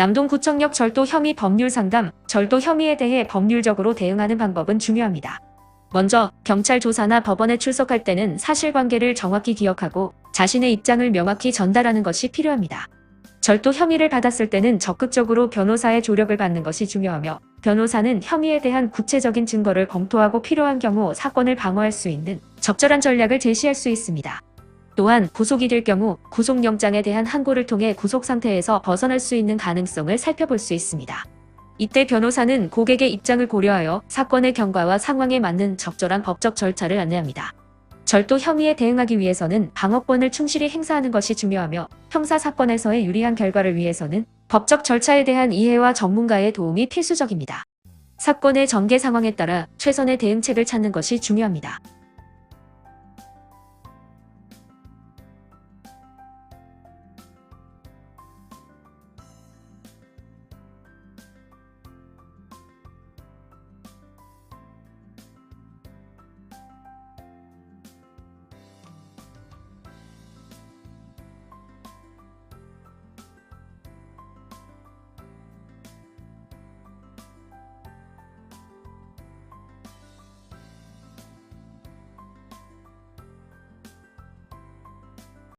남동구청역 절도 혐의 법률 상담, 절도 혐의에 대해 법률적으로 대응하는 방법은 중요합니다. 먼저 경찰 조사나 법원에 출석할 때는 사실관계를 정확히 기억하고 자신의 입장을 명확히 전달하는 것이 필요합니다. 절도 혐의를 받았을 때는 적극적으로 변호사의 조력을 받는 것이 중요하며 변호사는 혐의에 대한 구체적인 증거를 검토하고 필요한 경우 사건을 방어할 수 있는 적절한 전략을 제시할 수 있습니다. 또한 구속이 될 경우 구속영장에 대한 항고를 통해 구속 상태에서 벗어날 수 있는 가능성을 살펴볼 수 있습니다. 이때 변호사는 고객의 입장을 고려하여 사건의 경과와 상황에 맞는 적절한 법적 절차를 안내합니다. 절도 혐의에 대응하기 위해서는 방어권을 충실히 행사하는 것이 중요하며 형사 사건에서의 유리한 결과를 위해서는 법적 절차에 대한 이해와 전문가의 도움이 필수적입니다. 사건의 전개 상황에 따라 최선의 대응책을 찾는 것이 중요합니다.